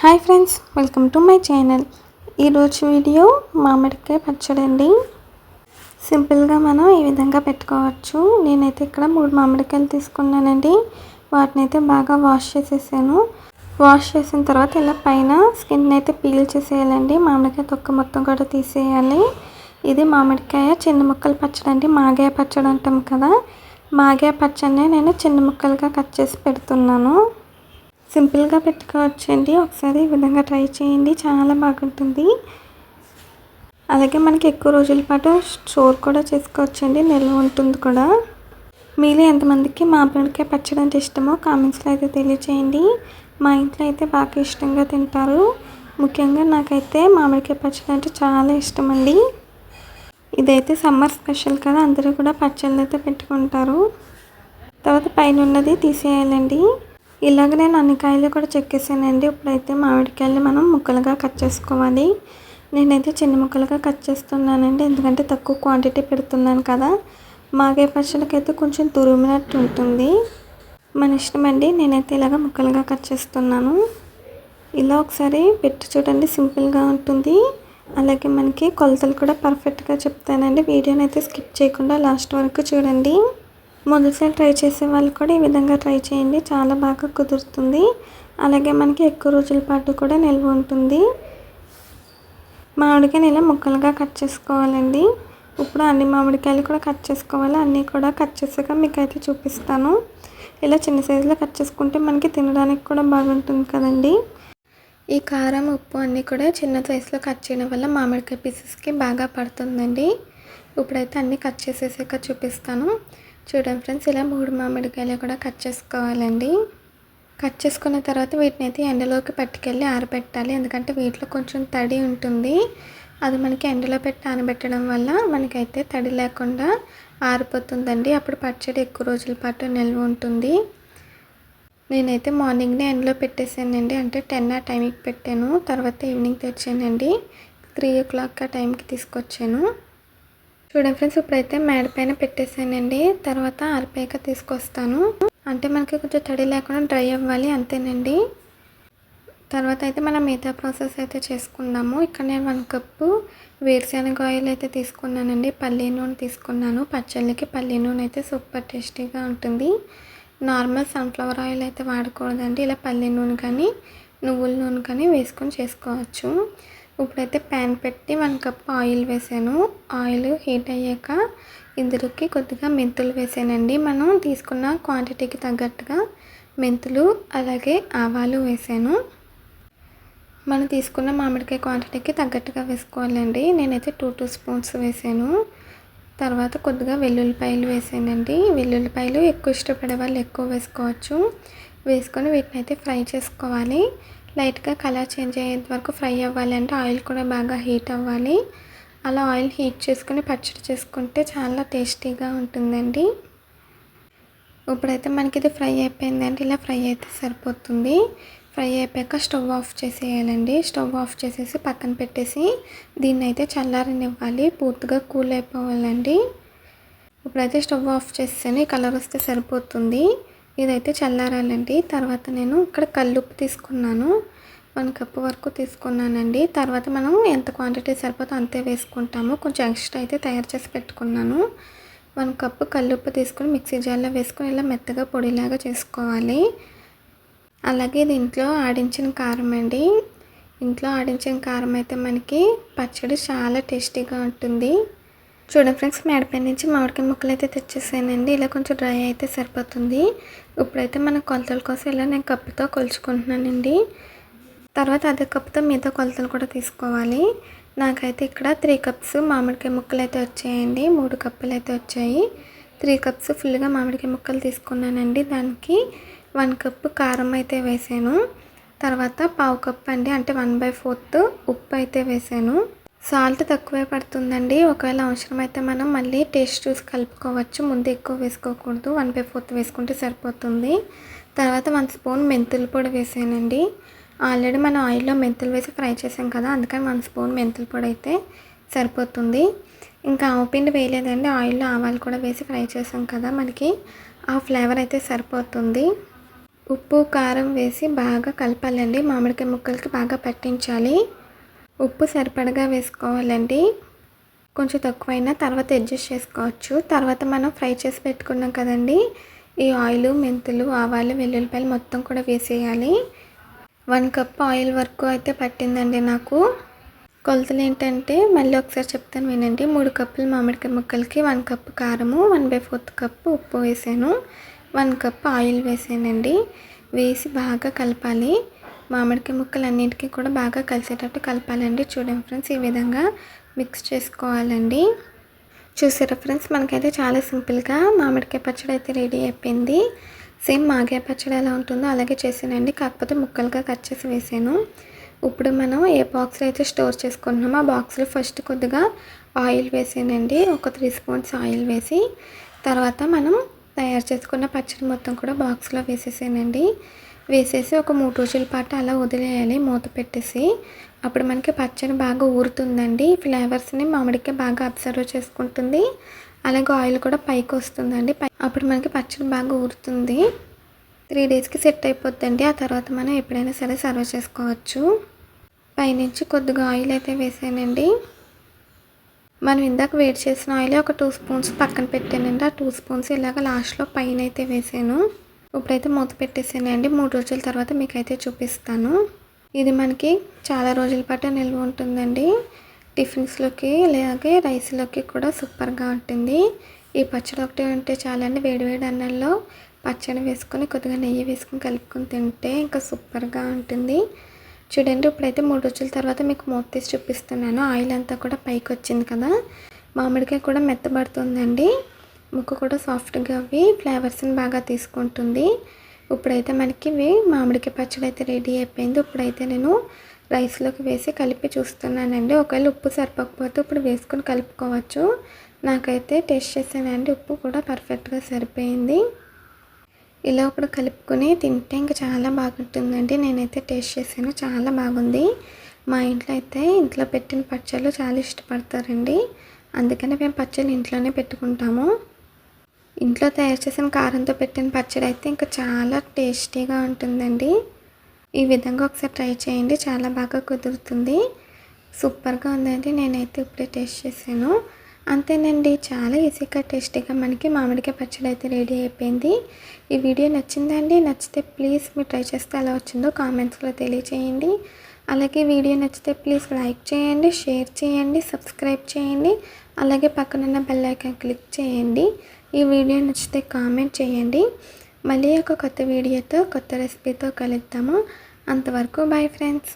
Hi friends welcome to my channel. ఈరోజు video మామిడికాయ పచ్చడి అండి. సింపుల్గా మనం ఈ విధంగా పెట్టుకోవచ్చు. నేనైతే ఇక్కడ మూడు మామిడికాయలు తీసుకున్నానండి. వాటిని అయితే బాగా వాష్ చేసేసాను. వాష్ చేసిన తర్వాత ఇలా పైన స్కిన్ అయితే పీల్ చేసేయాలండి. మామిడికాయ తొక్క మొత్తం కూడా తీసేయాలి. ఇది మామిడికాయ చిన్న ముక్కలు పచ్చడి అండి. మాగాయ పచ్చడి అంటాం కదా. మాగాయ పచ్చడిని నేను చిన్న ముక్కలుగా కట్ చేసి పెడుతున్నాను. సింపుల్గా పెట్టుకోవచ్చండి ఒకసారి ఈ విధంగా ట్రై చేయండి. చాలా బాగుంటుంది. అలాగే మనకి ఎక్కువ రోజుల పాటు స్టోర్ కూడా చేసుకోవచ్చండి నిల్వ ఉంటుంది కూడా. మీలో ఎంతమందికి మామిడికాయ పచ్చడి అంటే ఇష్టమో కామెంట్స్లో అయితే తెలియచేయండి. మా ఇంట్లో అయితే బాగా ఇష్టంగా తింటారు. ముఖ్యంగా నాకైతే మామిడికాయ పచ్చడి అంటే చాలా ఇష్టం అండి. ఇదైతే సమ్మర్ స్పెషల్ కదా అందరూ కూడా పచ్చళ్ళు అయితే పెట్టుకుంటారు. తర్వాత పైన ఉన్నది తీసేయాలండి. ఇలాగ నేను అన్ని కాయలు కూడా చెక్కేసానండి ఇప్పుడైతే మామిడికాయలు మనం ముక్కలుగా కట్ చేసుకోవాలి. నేనైతే చిన్న ముక్కలుగా కట్ చేస్తున్నానండి. ఎందుకంటే తక్కువ క్వాంటిటీ పెడుతున్నాను కదా. మాగే పచ్చడికైతే కొంచెం తురిమినట్టు ఉంటుంది. మన ఇష్టం అండి. నేనైతే ఇలాగ ముక్కలుగా కట్ చేస్తున్నాను. ఇలా ఒకసారి పెట్టి చూడండి. సింపుల్గా ఉంటుంది. అలాగే మనకి కొలతలు కూడా పర్ఫెక్ట్గా చెప్తానండి. వీడియోని అయితే స్కిప్ చేయకుండా లాస్ట్ వరకు చూడండి. మొదటిసారి ట్రై చేసే వాళ్ళు కూడా ఈ విధంగా ట్రై చేయండి. చాలా బాగా కుదురుతుంది. అలాగే మనకి ఎక్కువ రోజుల పాటు కూడా నిల్వ ఉంటుంది. మామిడికాయని ఇలా ముక్కలుగా కట్ చేసుకోవాలండి. ఇప్పుడు అన్ని మామిడికాయలు కూడా కట్ చేసుకోవాలి. అన్నీ కూడా కట్ చేసాక మీకు అయితే చూపిస్తాను. ఇలా చిన్న సైజులో కట్ చేసుకుంటే మనకి తినడానికి కూడా బాగుంటుంది కదండి. ఈ కారం ఉప్పు అన్నీ కూడా చిన్న సైజులో కట్ చేయడం వల్ల మామిడికాయ పీసెస్కి బాగా పడుతుందండి. ఇప్పుడైతే అన్నీ కట్ చేసేసాక చూపిస్తాను. చూడండి ఫ్రెండ్స్ ఇలా మూడు మామిడికాయలు కూడా కట్ చేసుకోవాలండి. కట్ చేసుకున్న తర్వాత వీటిని అయితే ఎండలోకి పట్టుకెళ్ళి ఆరబెట్టాలి. ఎందుకంటే వీటిలో కొంచెం తడి ఉంటుంది. అది మనకి ఎండలో పెట్టి ఆనబెట్టడం వల్ల మనకైతే తడి లేకుండా ఆరిపోతుందండి. అప్పుడు పచ్చడి ఎక్కువ రోజుల పాటు నిల్వ ఉంటుంది. నేనైతే మార్నింగ్నే ఎండలో పెట్టేసానండి. అంటే టెన్ ఆ టైంకి పెట్టాను. తర్వాత ఈవినింగ్ తెచ్చానండి. త్రీ ఓ క్లాక్ ఆ టైంకి తీసుకొచ్చాను. చూడండి ఫ్రెండ్స్ ఇప్పుడైతే మేడ పైన పెట్టేసానండి తర్వాత ఆరిపోయాక తీసుకొస్తాను. అంటే మనకి కొంచెం తడి లేకుండా డ్రై అవ్వాలి అంతేనండి. తర్వాత అయితే మనం మిగతా ప్రాసెస్ అయితే చేసుకుందాము. ఇక్కడ నేను వన్ కప్పు వేరుశనగ ఆయిల్ అయితే తీసుకున్నానండి. పల్లీ నూనె తీసుకున్నాను. పచ్చళ్ళకి పల్లీ నూనె అయితే సూపర్ టేస్టీగా ఉంటుంది. నార్మల్ సన్ఫ్లవర్ ఆయిల్ అయితే వాడకూడదండి. ఇలా పల్లీ నూనె కానీ నువ్వుల నూనె కానీ వేసుకొని చేసుకోవచ్చు. ఇప్పుడైతే ప్యాన్ పెట్టి వన్ కప్ ఆయిల్ వేసాను. ఆయిల్ హీట్ అయ్యాక ఇందులోకి కొద్దిగా మెంతులు వేసానండి. మనం తీసుకున్న క్వాంటిటీకి తగ్గట్టుగా మెంతులు అలాగే ఆవాలు వేసాను. మనం తీసుకున్న మామిడికాయ క్వాంటిటీకి తగ్గట్టుగా వేసుకోవాలండి. నేనైతే టూ టూ స్పూన్స్ వేసాను. తర్వాత కొద్దిగా వెల్లుల్లిపాయలు వేసానండి. వెల్లుల్లిపాయలు ఎక్కువ ఇష్టపడే వాళ్ళు ఎక్కువ వేసుకోవచ్చు. వేసుకొని వీటిని అయితే ఫ్రై చేసుకోవాలి. లైట్గా కలర్ చేంజ్ అయ్యేంత వరకు ఫ్రై అవ్వాలి అంటే ఆయిల్ కూడా బాగా హీట్ అవ్వాలి. అలా ఆయిల్ హీట్ చేసుకుని పచ్చడి చేసుకుంటే చాలా టేస్టీగా ఉంటుందండి. ఇప్పుడైతే మనకి ఇది ఫ్రై అయిపోయిందండి. ఇలా ఫ్రై అయితే సరిపోతుంది. ఫ్రై అయిపోయాక స్టవ్ ఆఫ్ చేసేయాలండి. స్టవ్ ఆఫ్ చేసేసి పక్కన పెట్టేసి దీన్ని అయితే చల్లారనివ్వాలి. పూర్తిగా కూల్ అయిపోవాలండి. ఇప్పుడైతే స్టవ్ ఆఫ్ చేస్తేనే కలర్ వస్తే సరిపోతుంది. ఇదైతే చల్లారాలండి. తర్వాత నేను ఇక్కడ కల్లుప్పు తీసుకున్నాను. వన్ కప్పు వరకు తీసుకున్నానండి. తర్వాత మనం ఎంత క్వాంటిటీ సరిపోతే అంతే వేసుకుంటాము. కొంచెం ఎక్స్ట్రా అయితే తయారు చేసి పెట్టుకున్నాను. వన్ కప్పు కల్లుప్పు తీసుకుని మిక్సీ జార్లో వేసుకుని ఇలా మెత్తగా పొడిలాగా చేసుకోవాలి. అలాగే ఇది ఇంట్లో ఆడించిన కారం అండి. ఇంట్లో ఆడించిన కారం అయితే మనకి పచ్చడి చాలా టేస్టీగా ఉంటుంది. చూడండి ఫ్రెండ్స్ మేడపై నుంచి మామిడికాయ ముక్కలు అయితే తెచ్చేసానండి. ఇలా కొంచెం డ్రై అయితే సరిపోతుంది. ఇప్పుడైతే మన కొలతల కోసం ఇలా నేను కప్పుతో కొలుచుకుంటున్నానండి. తర్వాత అదే కప్పుతో మిగతా కొలతలు కూడా తీసుకోవాలి. నాకైతే ఇక్కడ త్రీ కప్స్ మామిడికాయ ముక్కలు అయితే వచ్చాయండి. మూడు కప్పులు అయితే వచ్చాయి. త్రీ కప్స్ ఫుల్గా మామిడికాయ ముక్కలు తీసుకున్నానండి. దానికి వన్ కప్పు కారం అయితే వేసాను. తర్వాత పావు కప్ అండి అంటే వన్ బై ఫోర్త్ ఉప్పు అయితే వేసాను. సాల్ట్ తక్కువే పడుతుందండి. ఒకవేళ అవసరమైతే మనం మళ్ళీ టేస్ట్ చూసి కలుపుకోవచ్చు. ముందు ఎక్కువ వేసుకోకూడదు. వన్ బై ఫోర్త్ వేసుకుంటే సరిపోతుంది. తర్వాత వన్ స్పూన్ మెంతుల పొడి వేసానండి. ఆల్రెడీ మనం ఆయిల్లో మెంతులు వేసి ఫ్రై చేసాం కదా అందుకని వన్ స్పూన్ మెంతుల పొడి అయితే సరిపోతుంది. ఇంకా ఆవుపిండి వేయలేదండి. ఆయిల్లో ఆవాలు కూడా వేసి ఫ్రై చేసాం కదా మనకి ఆ ఫ్లేవర్ అయితే సరిపోతుంది. ఉప్పు కారం వేసి బాగా కలపాలండి. మామిడికాయ ముక్కలకి బాగా పట్టించాలి. ఉప్పు సరిపడగా వేసుకోవాలండి. కొంచెం తక్కువైనా తర్వాత అడ్జస్ట్ చేసుకోవచ్చు. తర్వాత మనం ఫ్రై చేసి పెట్టుకున్నాం కదండి. ఈ ఆయిల్ మెంతులు ఆవాలు వెల్లుల్లిపాయలు మొత్తం కూడా వేసేయాలి. వన్ కప్ ఆయిల్ వరకు అయితే పట్టిందండి నాకు. కొలతలు ఏంటంటే మళ్ళీ ఒకసారి చెప్తాను వినండి. మూడు కప్పులు మామిడికాయ ముక్కలకి వన్ కప్ కారము వన్ బై ఫోర్త్ కప్పు ఉప్పు వేసాను. వన్ కప్ ఆయిల్ వేసానండి. వేసి బాగా కలపాలి. మామిడికాయ ముక్కలు కూడా బాగా కలిసేటట్టు కలపాలండి. చూడండి ఫ్రెండ్స్ ఈ విధంగా మిక్స్ చేసుకోవాలండి. చూసారా ఫ్రెండ్స్ మనకైతే చాలా సింపుల్గా మామిడికాయ పచ్చడి అయితే రెడీ అయిపోయింది. సేమ్ మాగాయ పచ్చడి ఎలా ఉంటుందో అలాగే చేసానండి కాకపోతే ముక్కలుగా కట్ చేసి వేసాను. ఇప్పుడు మనం ఏ బాక్స్లో అయితే స్టోర్ చేసుకుంటున్నామో ఆ బాక్స్లో ఫస్ట్ కొద్దిగా ఆయిల్ వేసానండి. ఒక త్రీ స్పూన్స్ ఆయిల్ వేసి తర్వాత మనం తయారు చేసుకున్న పచ్చడి మొత్తం కూడా బాక్స్లో వేసేసానండి. వేసేసి ఒక మూడు రోజుల పాటు అలా వదిలేయాలి. మూత పెట్టేసి అప్పుడు మనకి పచ్చడి బాగా ఊరుతుందండి. ఫ్లేవర్స్ని మామిడికాయ బాగా అబ్జర్వ్ చేసుకుంటుంది. అలాగే ఆయిల్ కూడా పైకి వస్తుందండి. అప్పుడు మనకి పచ్చడి బాగా ఊరుతుంది. త్రీ డేస్కి సెట్ అయిపోద్దండి. ఆ తర్వాత మనం ఎప్పుడైనా సరే సర్వ్ చేసుకోవచ్చు. పైనుంచి కొద్దిగా ఆయిల్ అయితే వేసానండి. మనం ఇందాక వేడి చేసిన ఆయిల్ ఒక టూ స్పూన్స్ పక్కన పెట్టానండి. ఆ టూ స్పూన్స్ ఇలాగ లాస్ట్లో పైన అయితే వేసాను. ఇప్పుడైతే మూత పెట్టేసానండి మూడు రోజుల తర్వాత మీకైతే చూపిస్తాను. ఇది మనకి చాలా రోజుల పాటు నిల్వ ఉంటుందండి. టిఫిన్స్లోకి అలాగే రైస్లోకి కూడా సూపర్గా ఉంటుంది. ఈ పచ్చడి ఒకటి ఉంటే చాలండి. వేడివేడి అన్నంలో పచ్చడి వేసుకొని కొద్దిగా నెయ్యి వేసుకొని కలుపుకొని తింటే ఇంకా సూపర్గా ఉంటుంది. చూడండి ఇప్పుడైతే మూడు రోజుల తర్వాత మీకు మూత తీసి చూపిస్తున్నాను. ఆయిల్ అంతా కూడా పైకి వచ్చింది కదా. మామిడికాయ కూడా మెత్తబడుతుందండి. ముక్క కూడా సాఫ్ట్గా అవి ఫ్లేవర్స్ని బాగా తీసుకుంటుంది. ఇప్పుడైతే మనకి ఇవి మామిడికాయ పచ్చడి అయితే రెడీ అయిపోయింది. ఇప్పుడైతే నేను రైస్లోకి వేసి కలిపి చూస్తున్నానండి. ఒకవేళ ఉప్పు సరిపోకపోతే ఇప్పుడు వేసుకొని కలుపుకోవచ్చు. నాకైతే టేస్ట్ చేసానండి ఉప్పు కూడా పర్ఫెక్ట్గా సరిపోయింది. ఇలా ఇప్పుడు కలుపుకొని తింటే ఇంకా చాలా బాగుంటుందండి. నేనైతే టేస్ట్ చేశాను. చాలా బాగుంది. మా ఇంట్లో అయితే ఇంట్లో పెట్టిన పచ్చళ్ళు చాలా ఇష్టపడతారండి. అందుకనే మేము పచ్చళ్ళు ఇంట్లోనే పెట్టుకుంటాము. ఇంట్లో తయారు చేసిన కారంతో పెట్టిన పచ్చడి అయితే ఇంకా చాలా టేస్టీగా ఉంటుందండి. ఈ విధంగా ఒకసారి ట్రై చేయండి చాలా బాగా కుదురుతుంది. సూపర్గా ఉందండి నేనైతే ఇప్పుడే టేస్ట్ చేశాను. అంతేనండి చాలా ఈజీగా టేస్టీగా మనకి మామిడికాయ పచ్చడి అయితే రెడీ అయిపోయింది. ఈ వీడియో నచ్చిందండి నచ్చితే ప్లీజ్ మీరు ట్రై చేస్తే ఎలా వచ్చిందో కామెంట్స్లో తెలియచేయండి. అలాగే వీడియో నచ్చితే ప్లీజ్ లైక్ చేయండి షేర్ చేయండి సబ్స్క్రైబ్ చేయండి. అలాగే పక్కనున్న బెల్ ఐకాన్ క్లిక్ చేయండి. ఈ వీడియో నచ్చితే కామెంట్ చేయండి. మళ్ళీ ఒక కొత్త వీడియోతో కొత్త రెసిపీతో కలుద్దాము. అంతవరకు బాయ్ ఫ్రెండ్స్.